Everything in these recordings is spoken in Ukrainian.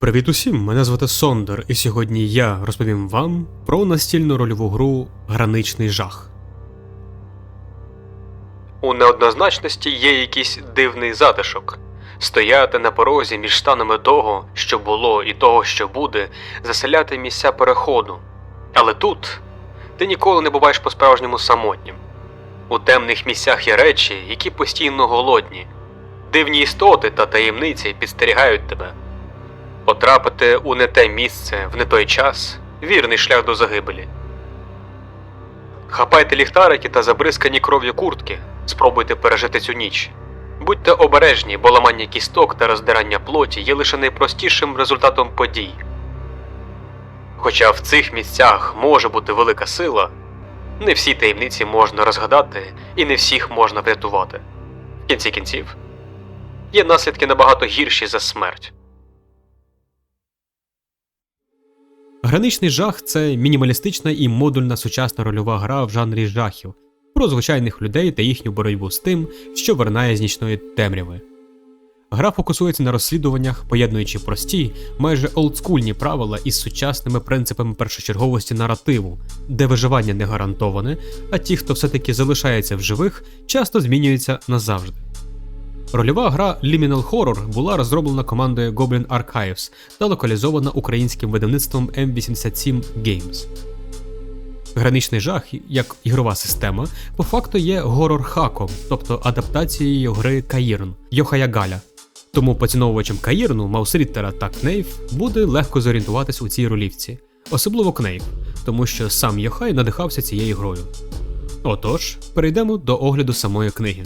Привіт усім! Мене звати Сондер, і сьогодні я розповім вам про настільну рольову гру Граничний жах. У неоднозначності є якийсь дивний затишок. Стояти на порозі між станами того, що було, і того, що буде, заселяти місця переходу. Але тут ти ніколи не буваєш по-справжньому самотнім. У темних місцях є речі, які постійно голодні. Дивні істоти та таємниці підстерігають тебе. Потрапити у не те місце в не той час вірний шлях до загибелі. Хапайте ліхтарики та забризкані кров'ю куртки, спробуйте пережити цю ніч. Будьте обережні, бо ламання кісток та роздирання плоті є лише найпростішим результатом подій. Хоча в цих місцях може бути велика сила, не всі таємниці можна розгадати і не всіх можна врятувати. В кінці кінців є наслідки набагато гірші за смерть. Граничний жах це мінімалістична і модульна сучасна рольова гра в жанрі жахів про звичайних людей та їхню боротьбу з тим, що виринає з нічної темряви. Гра фокусується на розслідуваннях, поєднуючи прості, майже олдскульні правила із сучасними принципами першочерговості наративу, де виживання не гарантоване, а ті, хто все-таки залишається в живих, часто змінюються назавжди. Рольова гра Liminal Horror була розроблена командою Goblin Archives та локалізована українським видавництвом M87 Games. Граничний жах, як ігрова система, по факту є горор-хаком, тобто адаптацією гри Каїрн Йохая Галя. Тому поціновувачам Каїрну, Маусріттера та Кнейф буде легко зорієнтуватись у цій ролівці, особливо Кнейф, тому що сам Йохай надихався цією грою. Отож, перейдемо до огляду самої книги.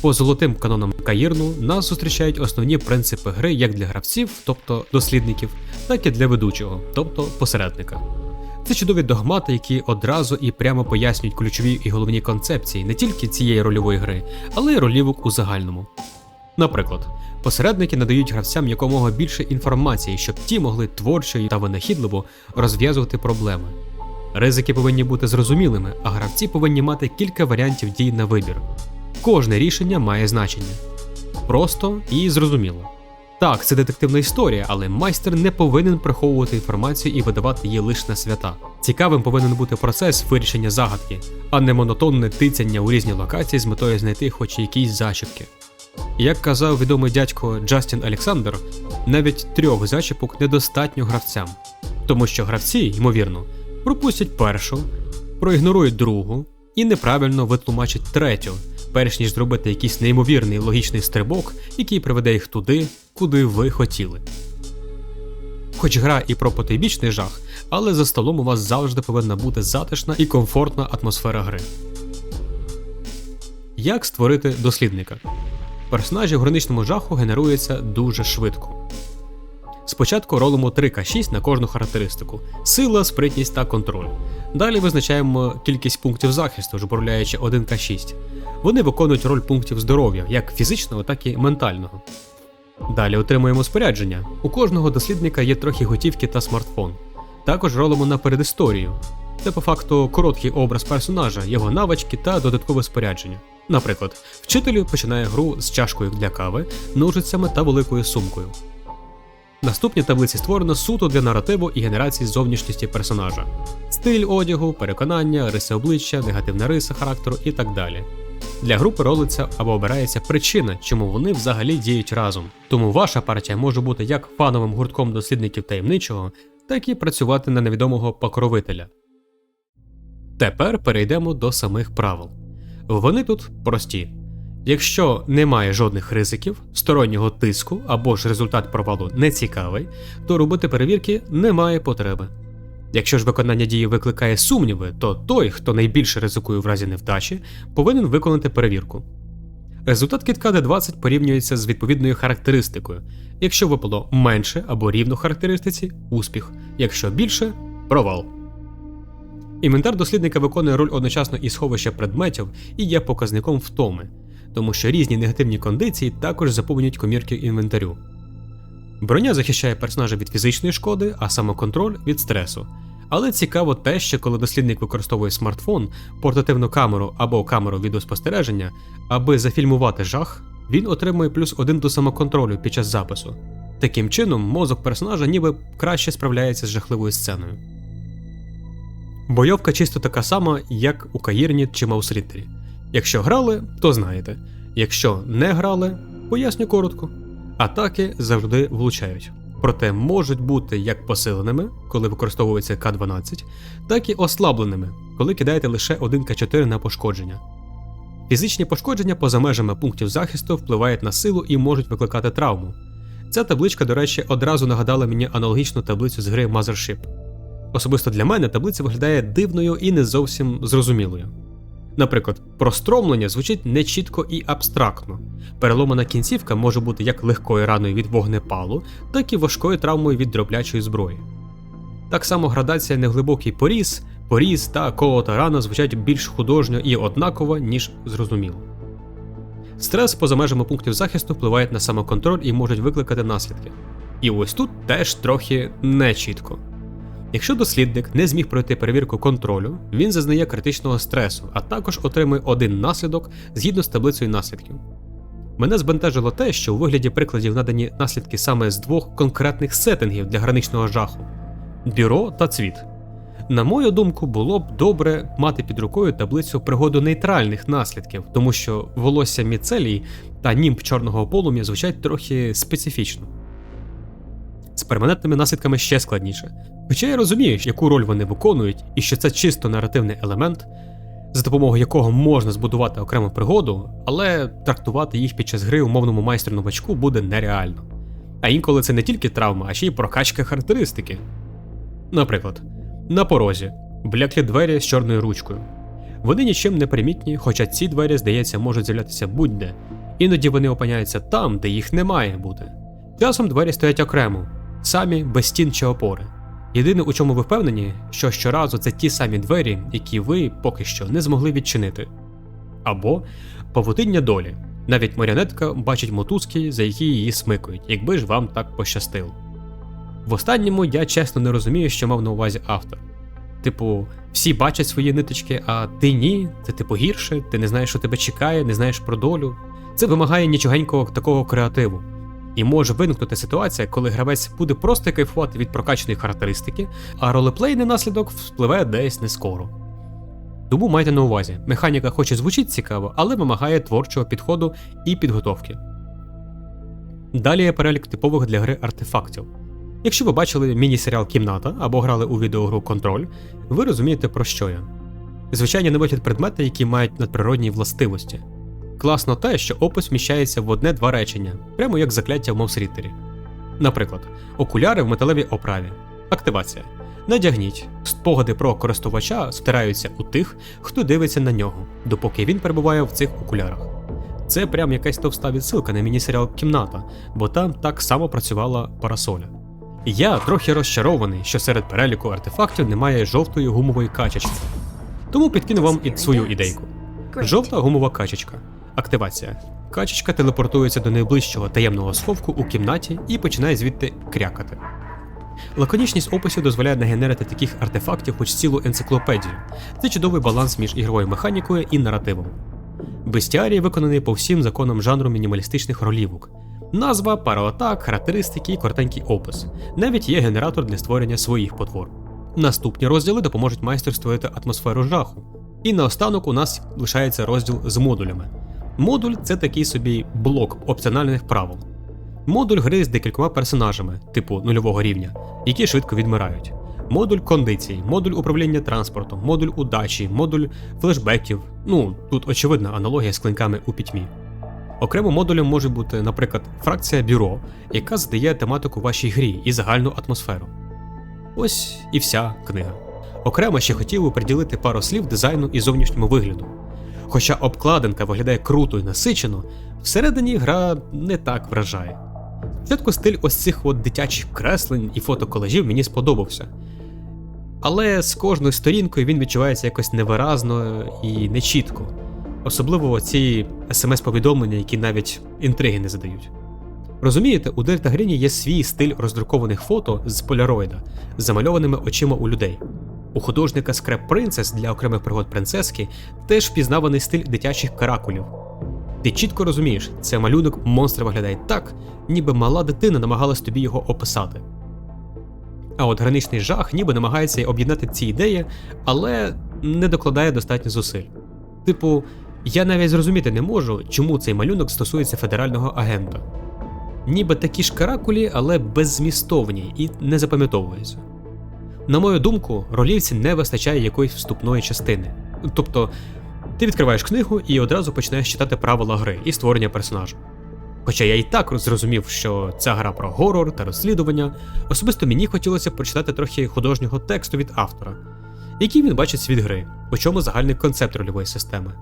По золотим канонам Каїрну нас зустрічають основні принципи гри як для гравців, тобто дослідників, так і для ведучого, тобто посередника. Це чудові догмати, які одразу і прямо пояснюють ключові і головні концепції не тільки цієї рольової гри, але й ролівок у загальному. Наприклад, посередники надають гравцям якомога більше інформації, щоб ті могли творчо та винахідливо розв'язувати проблеми. Ризики повинні бути зрозумілими, а гравці повинні мати кілька варіантів дій на вибір. Кожне рішення має значення. Просто і зрозуміло. Так, це детективна історія, але майстер не повинен приховувати інформацію і видавати її лише на свята. Цікавим повинен бути процес вирішення загадки, а не монотонне тицяння у різні локації з метою знайти хоч якісь зачіпки. Як казав відомий дядько Джастін Олександр, навіть трьох зачіпок недостатньо гравцям, тому що гравці, ймовірно, пропустять першу, проігнорують другу і неправильно витлумачать третю, перш ніж зробити якийсь неймовірний логічний стрибок, який приведе їх туди, куди ви хотіли. Хоч гра і про потойбічний жах, але за столом у вас завжди повинна бути затишна і комфортна атмосфера гри. Як створити дослідника? Персонажі в граничному жаху генеруються дуже швидко. Спочатку ролимо 3К6 на кожну характеристику: сила, спритність та контроль. Далі визначаємо кількість пунктів захисту, жбурляючи 1К6. Вони виконують роль пунктів здоров'я, як фізичного, так і ментального. Далі отримуємо спорядження. У кожного дослідника є трохи готівки та смартфон. Також ролимо на передісторію. Це по факту короткий образ персонажа, його навички та додаткове спорядження. Наприклад, вчитель починає гру з чашкою для кави, ножицями та великою сумкою. Наступні таблиці створено суто для наративу і генерації зовнішністі персонажа: стиль одягу, переконання, риси обличчя, негативна риса характеру і так далі. Для групи ролиться або обирається причина, чому вони взагалі діють разом. Тому ваша партія може бути як фановим гуртком дослідників таємничого, так і працювати на невідомого покровителя. Тепер перейдемо до самих правил. Вони тут прості. Якщо немає жодних ризиків, стороннього тиску або ж результат провалу не цікавий, то робити перевірки немає потреби. Якщо ж виконання дії викликає сумніви, то той, хто найбільше ризикує в разі невдачі, повинен виконати перевірку. Результат кітка D20 порівнюється з відповідною характеристикою. Якщо випало менше або рівно характеристиці успіх, якщо більше провал. Інвентар дослідника виконує роль одночасно і сховища предметів і є показником втоми, тому що різні негативні кондиції також заповнюють комірки інвентарю. Броня захищає персонажа від фізичної шкоди, а самоконтроль від стресу. Але цікаво те, що коли дослідник використовує смартфон, портативну камеру або камеру відеоспостереження, аби зафільмувати жах, він отримує плюс один до самоконтролю під час запису. Таким чином, мозок персонажа ніби краще справляється з жахливою сценою. Бойовка чисто така сама, як у Каїрні чи Маусріттері. Якщо грали, то знаєте. Якщо не грали, поясню коротко. Атаки завжди влучають. Проте можуть бути як посиленими, коли використовується К12, так і ослабленими, коли кидаєте лише 1 К4 на пошкодження. Фізичні пошкодження поза межами пунктів захисту впливають на силу і можуть викликати травму. Ця табличка, до речі, одразу нагадала мені аналогічну таблицю з гри Mothership. Особисто для мене таблиця виглядає дивною і не зовсім зрозумілою. Наприклад, простромлення звучить нечітко і абстрактно. Переломана кінцівка може бути як легкою раною від вогнепалу, так і важкою травмою від дроблячої зброї. Так само градація неглибокий поріз, поріз та колота рана звучать більш художньо і однаково, ніж зрозуміло. Стрес поза межами пунктів захисту впливає на самоконтроль і можуть викликати наслідки. І ось тут теж трохи нечітко. Якщо дослідник не зміг пройти перевірку контролю, він зазнає критичного стресу, а також отримує один наслідок згідно з таблицею наслідків. Мене збентежило те, що у вигляді прикладів надані наслідки саме з двох конкретних сеттингів для граничного жаху бюро та цвіт. На мою думку, було б добре мати під рукою таблицю пригоду нейтральних наслідків, тому що волосся міцелій та німб чорного полум'я звучать трохи специфічно. З перманентними наслідками ще складніше. Хоча я розумію, яку роль вони виконують, і що це чисто наративний елемент, за допомогою якого можна збудувати окрему пригоду, але трактувати їх під час гри умовному майстру новачку буде нереально. А інколи це не тільки травма, а ще й прокачка характеристики. Наприклад, на порозі бляклі двері з чорною ручкою. Вони нічим не примітні, хоча ці двері, здається, можуть з'являтися будь-де. Іноді вони опиняються там, де їх не має бути. Часом двері стоять окремо, самі без стін чи опори. Єдине, у чому ви впевнені, що щоразу це ті самі двері, які ви поки що не змогли відчинити. Або павутиння долі. Навіть маріонетка бачить мотузки, за які її смикають, якби ж вам так пощастило. В останньому я чесно не розумію, що мав на увазі автор. Типу, всі бачать свої ниточки, а ти ні, це типу гірше, ти не знаєш, що тебе чекає, не знаєш про долю. Це вимагає нічогенького такого креативу. І може виникнути ситуація, коли гравець буде просто кайфувати від прокачаної характеристики, а ролеплейний наслідок вспливе десь не скоро. Тому майте на увазі, механіка хоч і звучить цікаво, але вимагає творчого підходу і підготовки. Далі є перелік типових для гри артефактів. Якщо ви бачили міні-серіал Кімната або грали у відеогру Контроль, ви розумієте про що я. Звичайні на вигляд предмети, які мають надприродні властивості. Класно те, що опис вміщається в одне-два речення, прямо як закляття в Мовсрітері. Наприклад, окуляри в металевій оправі. Активація. Надягніть. Спогади про користувача стираються у тих, хто дивиться на нього, допоки він перебуває в цих окулярах. Це прям якась товста відсилка на міні-серіал Кімната, бо там так само працювала парасоля. Я трохи розчарований, що серед переліку артефактів немає жовтої гумової качечки. Тому підкину вам і свою ідейку. Жовта гумова качечка. Активація. Качечка телепортується до найближчого таємного сховку у кімнаті і починає звідти крякати. Лаконічність описів дозволяє нагенерити таких артефактів хоч цілу енциклопедію. Це чудовий баланс між ігровою механікою і наративом. Бестіарій виконаний по всім законам жанру мінімалістичних ролівок. Назва, пара атак, характеристики і коротенький опис. Навіть є генератор для створення своїх потвор. Наступні розділи допоможуть майстру створити атмосферу жаху. І наостанок у нас лишається розділ з модулями. Модуль це такий собі блок опціональних правил. Модуль гри з декількома персонажами, типу нульового рівня, які швидко відмирають. Модуль кондицій, модуль управління транспортом, модуль удачі, модуль флешбеків. Ну, тут очевидна аналогія з клинками у пітьмі. Окремо модулем може бути, наприклад, фракція бюро, яка задає тематику вашій грі і загальну атмосферу. Ось і вся книга. Окремо ще хотів би приділити пару слів дизайну і зовнішньому вигляду. Хоча обкладинка виглядає круто і насичено, всередині гра не так вражає. Спочатку стиль ось цих от дитячих креслень і фотоколежів мені сподобався. Але з кожною сторінкою він відчувається якось невиразно і нечітко. Особливо ці смс-повідомлення, які навіть інтриги не задають. Розумієте, у Дельта Гріні є свій стиль роздрукованих фото з поляроїда, з замальованими очима у людей. У художника Scrap Princess для окремих пригод принцески теж впізнаваний стиль дитячих каракулів. Ти чітко розумієш, це малюнок монстра виглядає так, ніби мала дитина намагалась тобі його описати. А от граничний жах ніби намагається об'єднати ці ідеї, але не докладає достатньо зусиль. Типу, я навіть зрозуміти не можу, чому цей малюнок стосується федерального агента. Ніби такі ж каракулі, але беззмістовні і не запам'ятовуються. На мою думку, ролівці не вистачає якоїсь вступної частини. Тобто, ти відкриваєш книгу і одразу починаєш читати правила гри і створення персонажа. Хоча я і так зрозумів, що ця гра про горор та розслідування, особисто мені хотілося прочитати трохи художнього тексту від автора, який він бачить світ гри, у чому загальний концепт рольової системи.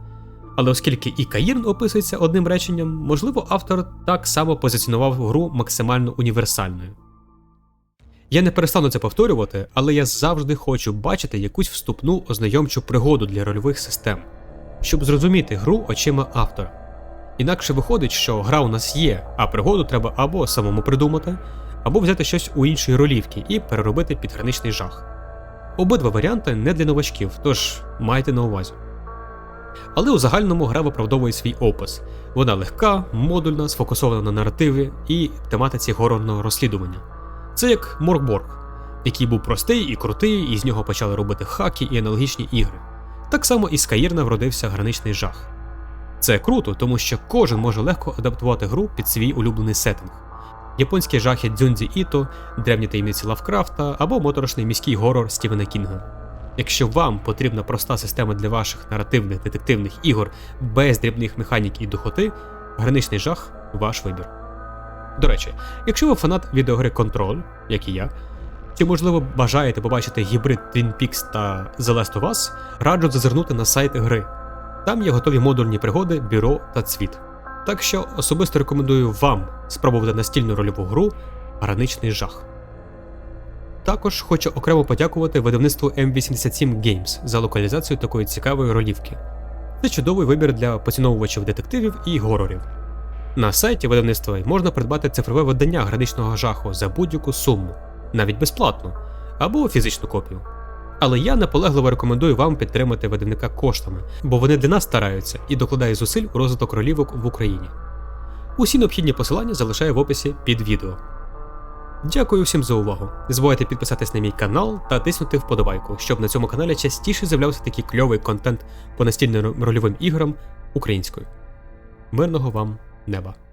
Але оскільки і Каїрн описується одним реченням, можливо, автор так само позиціонував гру максимально універсальною. Я не перестану це повторювати, але я завжди хочу бачити якусь вступну ознайомчу пригоду для рольових систем, щоб зрозуміти гру очима автора. Інакше виходить, що гра у нас є, а пригоду треба або самому придумати, або взяти щось у іншої ролівки і переробити під граничний жах. Обидва варіанти не для новачків, тож майте на увазі. Але у загальному гра виправдовує свій опис. Вона легка, модульна, сфокусована на наративі і тематиці горорного розслідування. Це як Моркборг, який був простий і крутий, і з нього почали робити хаки і аналогічні ігри. Так само і з Каїрна вродився граничний жах. Це круто, тому що кожен може легко адаптувати гру під свій улюблений сеттинг. Японські жахи Дзюнзі Іто, древні таємниці Лавкрафта або моторошний міський горор Стівена Кінга. Якщо вам потрібна проста система для ваших наративних детективних ігор без дрібних механік і духоти, граничний жах ваш вибір. До речі, якщо ви фанат відеогри Control, як і я, чи можливо бажаєте побачити гібрид Twin Peaks та The Last of Us, раджу зазирнути на сайт гри. Там є готові модульні пригоди, бюро та цвіт. Так що особисто рекомендую вам спробувати настільну рольову гру Граничний жах. Також хочу окремо подякувати видавництву M87 Games за локалізацію такої цікавої ролівки. Це чудовий вибір для поціновувачів детективів і горорів. На сайті видавництва можна придбати цифрове видання граничного жаху за будь-яку суму, навіть безплатно, або фізичну копію. Але я наполегливо рекомендую вам підтримати видавника коштами, бо вони для нас стараються і докладають зусиль у розвиток ролівок в Україні. Усі необхідні посилання залишаю в описі під відео. Дякую всім за увагу. Не забувайте підписатись на мій канал та тиснути вподобайку, щоб на цьому каналі частіше з'являвся такий кльовий контент по настільним рольовим іграм українською. Мирного вам Never.